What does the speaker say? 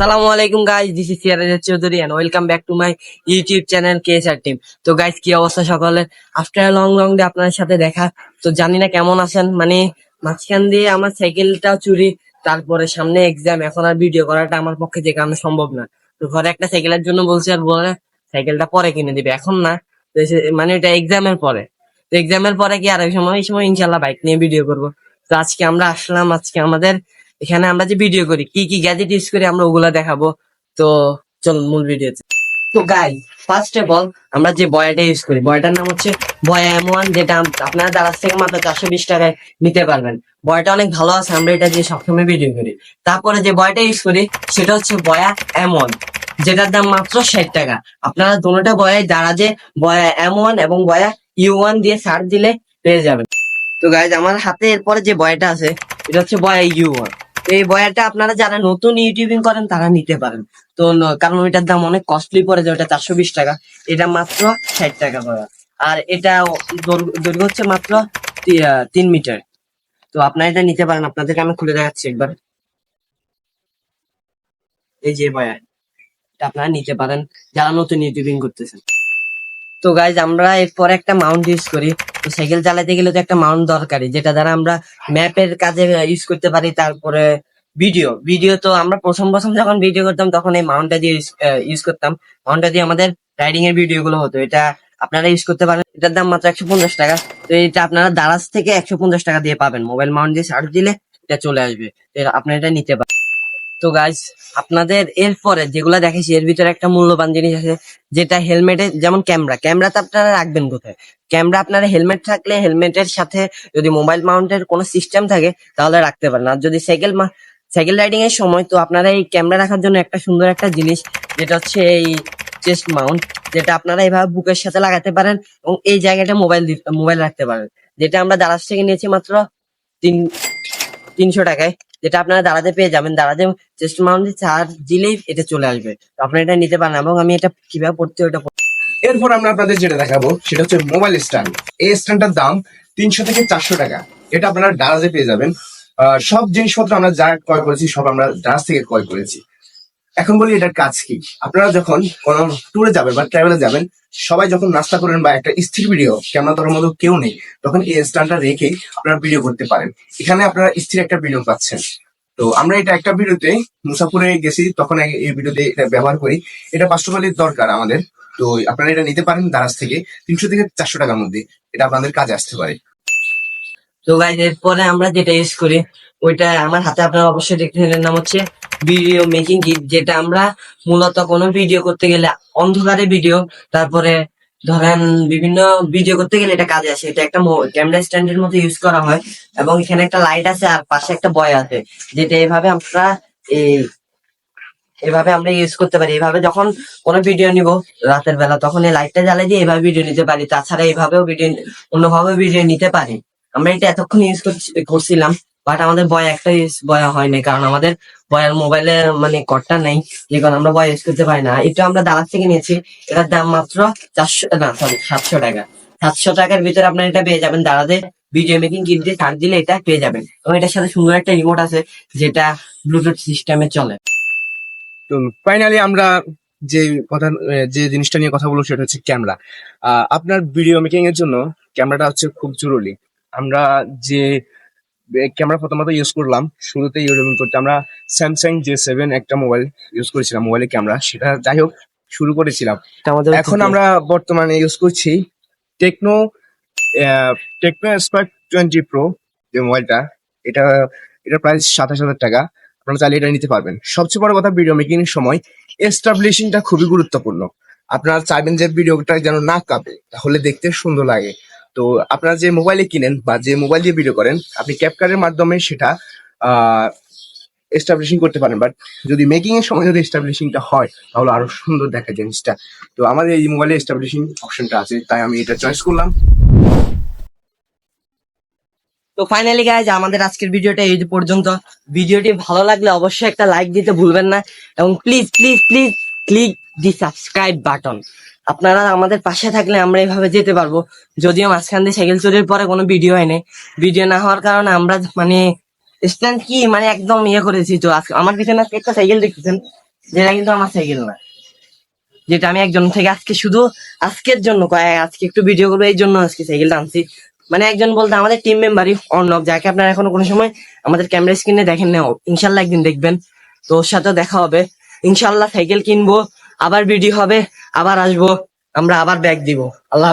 আসসালামু আলাইকুম guys this is Siraj Chowdhury and welcome back to my YouTube channel KSR team তো guys কি অবস্থা সকলের আফটার লং লং ডে আপনাদের সাথে দেখা, তো জানি না কেমন আছেন। মানে মাঝখান দিয়ে আমার সাইকেলটাও চুরি, তারপরে সামনে এক্সাম এখন আর ভিডিও করাটা আমার পক্ষে যে কারণে সম্ভব না। তো, ঘরে একটা সাইকেলের জন্য বলছি আর বলে সাইকেলটা পরে কিনে দিবে। এখন না মানে এটা এক্সামের পরে। তো এক্সামের পরে কি আর ওই সময় এই সময় ইনশাল্লাহ বাইক নিয়ে ভিডিও করব। তো, আজকে আমরা আসলাম, আজকে আমাদের এখানে আমরা যে ভিডিও করি, কি কি গ্যাজেট ইউজ করি আমরা ওগুলা দেখাবো। তো চলুন মূল ভিডিওতে তো। গাই ফার্স্ট অফ অল আমরা যে বয়াটা ইউজ করি বয়াটার নাম হচ্ছে বয়া এম ওয়ান যেটা আপনারা দারাজ থেকে মাত্র চারশো বিশ টাকায় নিতে পারবেন। বয়াটা অনেক ভালো আছে, আমরা এটা দিয়ে সবসময় ভিডিও করি। তারপরে যে বয়াটা ইউজ করি, সেটা হচ্ছে বয়া এম ওয়ান যেটার দাম মাত্র ষাট টাকা। আপনারা দুটোটা বয়াই দারাজে বয়া এম ওয়ান এবং বয়া ইউ ওয়ান দিয়ে সার্চ দিলে পেয়ে যাবেন। তো গাইজ আমার হাতে এরপরে যে বয়াটা আছে, এটা হচ্ছে বয়া ইউ ওয়ান এই বয়াটা আপনারা যারা নতুন ইউটিউবিং করেন, তারা নিতে পারেন। তো কারণ ওইটার দাম অনেক কস্টলি পড়ে যায় ওটা চারশো বিশ টাকা। এটা মাত্র ষাট টাকা বয়া আর এটা দৈর্ঘ্য হচ্ছে মাত্র তিন মিটার। তো আপনারা এটা নিতে পারেন, আপনাদেরকে আমি খুলে দেখাচ্ছি একবার। এই যে বয়া এটা আপনারা নিতে পারেন, যারা নতুন ইউটিউবিং করতেছেন। তো গাইজ আমরা এরপরে একটা মাউন্ট ইউজ করি। তো সাইকেল চালাতে গেলে তো একটা মাউন্ট দরকারি যেটা দ্বারা আমরা ম্যাপের কাজে ইউজ করতে পারি তারপরে ভিডিও ভিডিও তো আমরা প্রথম প্রথম যখন ভিডিও করতাম, তখন এই মাউন্টটা দিয়ে ইউজ করতাম। মাউন্টটা দিয়ে আমাদের রাইডিং এর ভিডিও গুলো হতো। এটা আপনারা ইউজ করতে পারেন। এটার দাম মাত্র একশো পঞ্চাশ টাকা। তো এটা আপনারা দারাজ থেকে একশো পঞ্চাশ টাকা দিয়ে পাবেন। মোবাইল মাউন্ট দিয়ে সার্চ দিলে এটা চলে আসবে। আপনারা এটা নিতে পারেন। তো গাইজ আপনাদের এরপরে যেগুলো দেখেছি এর ভিতরে একটা মূল্যবান জিনিস আছে, যেটা হেলমেটে যেমন ক্যামেরা ক্যামেরা ক্যামেরাতে আপনারা রাখবেন কোথায়? ক্যামেরা আপনারা হেলমেট থাকলে হেলমেটের সাথে যদি মোবাইল মাউন্টের কোনো সিস্টেম থাকে, তাহলে রাখতে পারেন। আর যদি সাইকেল সাইকেল রাইডিং এর সময়, তো আপনারা এই ক্যামেরা রাখার জন্য একটা সুন্দর একটা জিনিস, যেটা হচ্ছে এই চেস্ট মাউন্ট যেটা আপনারা এইভাবে বুকের সাথে লাগাতে পারেন এবং এই জায়গাটা মোবাইল মোবাইল রাখতে পারেন। যেটা আমরা দারাজ থেকে নিয়েছি মাত্র তিন তিনশো টাকায়। যেটা আপনারা দাঁড়াতে পেয়ে যাবেন। দাঁড়াতে চেস্ট মাউন্টে চার্জ দিলেই এটা চলে আসবে। তো আপনারা এটা নিতে পারেন এবং আমি এটা কীভাবে পড়তে ওটা এরপর আমরা আপনাদের যেটা দেখাবো, সেটা হচ্ছে মোবাইল স্ট্যান্ড এই স্ট্যান্ডটার দাম তিনশো থেকে চারশো টাকা। এটা আপনারা দাঁড়াতে পেয়ে যাবেন। সব জিনিসপত্র আমরা যা ক্রয় করেছি, সব আমরা ডারাজ থেকে ক্রয় করেছি। এখন বলি এটার কাজ কি? আপনারা যখন কোনো ট্যুরে যাবেন বা ট্রাভেলে যাবেন, সবাই যখন নাস্তা করেন বা একটা স্থির ভিডিও ক্যামেরা ধরার মতো কেউ নেই, তখন এই স্ট্যান্ডটা রেখে আপনারা ভিডিও করতে পারেন। এখানে আপনারা স্থির একটা ভিডিও পাচ্ছেন। তো আমরা এটা একটা ভিডিওতে মুসাফুরে গেছি, তখন এই ভিডিওতে এটা ব্যবহার করি। এটা পাঁচশো দরকার আমাদের। তো আপনারা এটা নিতে পারেন দারাজ থেকে তিনশো থেকে চারশো টাকার মধ্যে। এটা আপনাদের কাজে আসতে পারে। তো গাইজ এরপরে আমরা যেটা ইউজ করি, ওইটা আমার হাতে আপনারা অবশ্যই দেখতে এর নাম হচ্ছে ভিডিও মেকিং কিট যেটা আমরা মূলত কোনো ভিডিও করতে গেলে অন্ধকারে ভিডিও তারপরে ধরেন বিভিন্ন ভিডিও করতে গেলে এটা কাজে আসে। এটা একটা ক্যামেরা স্ট্যান্ডের মতো ইউজ করা হয়, এবং এখানে একটা লাইট আছে আর পাশে একটা বয় আছে, যেটা এভাবে আমরা এই, এভাবে আমরা ইউজ করতে পারি। এভাবে যখন কোনো ভিডিও নিব রাতের বেলা, তখন এই লাইটটা জ্বালিয়ে দিয়ে এভাবে ভিডিও নিতে পারি। তাছাড়া এইভাবেও ভিডিও অন্যভাবে ভিডিও নিতে পারি। আমরা এটা এতক্ষণ ইউজ করছিলাম বাট আমাদের বয় একটা বয়া হয় নাই কারণ আমাদের বয়ার মোবাইলে মানে কটটা নেই, যে কারণে আমরা বয় ইউজ করতে পারি না। এটা আমরা দালার থেকে নিয়েছি, এটার দাম মাত্র চারশো, না সরি সাতশো টাকা। সাতশো টাকার ভিতরে আপনার এটা পেয়ে যাবেন দাঁড়াতে ভিডিও মেকিং কিট দিয়ে দিলে এটা পেয়ে যাবেন। এবং এটার সাথে সুন্দর একটা রিমোট আছে, যেটা ব্লুটুথ সিস্টেমে চলে। তো ফাইনালি আমরা যে কথা যে জিনিসটা নিয়ে কথা বলব, সেটা হচ্ছে ক্যামেরা আপনার ভিডিও মেকিং এর জন্য ক্যামেরাটা হচ্ছে খুব জরুরি। আমরা যে ক্যামেরা প্রথমত ইউজ করলাম শুরুতে ইউজ করতে আমরা স্যামসাং জে সেভেন একটা মোবাইল ইউজ করেছিলাম মোবাইলের ক্যামেরা সেটা যাই হোক শুরু করেছিলাম। এখন আমরা বর্তমানে ইউজ করছি Tecno Tecno Spark twenty Pro যে মোবাইলটা এটা এটা প্রায় সাতাশ হাজার টাকা আপনারা চাইলে এটা নিতে পারবেন। সবচেয়ে বড় কথা ভিডিও মেকিং এর সময় এস্টাবলিশিংটা খুবই গুরুত্বপূর্ণ। আপনারা চাইবেন যে ভিডিওটা যেন না কাঁপে তাহলে দেখতে সুন্দর লাগে। তো আপনারা যে মোবাইলে কিনেন বা যে মোবাইল দিয়ে ভিডিও করেন, আপনি ক্যাপকারের মাধ্যমে সেটা এস্টাবলিশিং করতে পারেন। বাট যদি মেকিং এর সময় যদি এস্টাবলিশিংটা হয়, তাহলে আরও সুন্দর দেখা জিনিসটা। তো আমাদের এই মোবাইলে এস্টাবলিশিং অপশনটা আছে, তাই আমি এটা চয়েস করলাম। তো ফাইনালি গাইজ আমাদের আজকের ভিডিওটা এই পর্যন্ত। ভিডিওটি ভালো লাগলে অবশ্যই একটা লাইক দিতে ভুলবেন না। এবং please please please click the subscribe button আপনারা আমাদের পাশে থাকলে আমরা এইভাবে যেতে পারব। যদিও মাঝখান দিয়ে সাইকেল চুরির পরে কোনো ভিডিও হয়নি। ভিডিও না হওয়ার কারণে আমরা মানে স্ট্যান্ড কি মানে একদম ইয়ে করেছি তো আজকে আমার পিছনে আজকে একটা সাইকেল দেখতেছেন, যেটা কিন্তু আমার সাইকেল না। যেটা আমি একজন থেকে আজকে শুধু আজকের জন্য আজকে একটু ভিডিও করব, এই জন্য আজকে সাইকেলটা আনছি। মানে একজন বলতে আমাদের টিম মেম্বারই অর্ণব, যাকে আপনারা এখনও কোনো সময় আমাদের ক্যামেরা স্ক্রিনে দেখেন না ইনশাল্লাহ একদিন দেখবেন। তো ওর সাথে দেখা হবে। ইনশাল্লাহ সাইকেল কিনবো, আবার ভিডিও হবে। আবার আসব আমরা আবার ব্যাগ দিব আল্লাহ।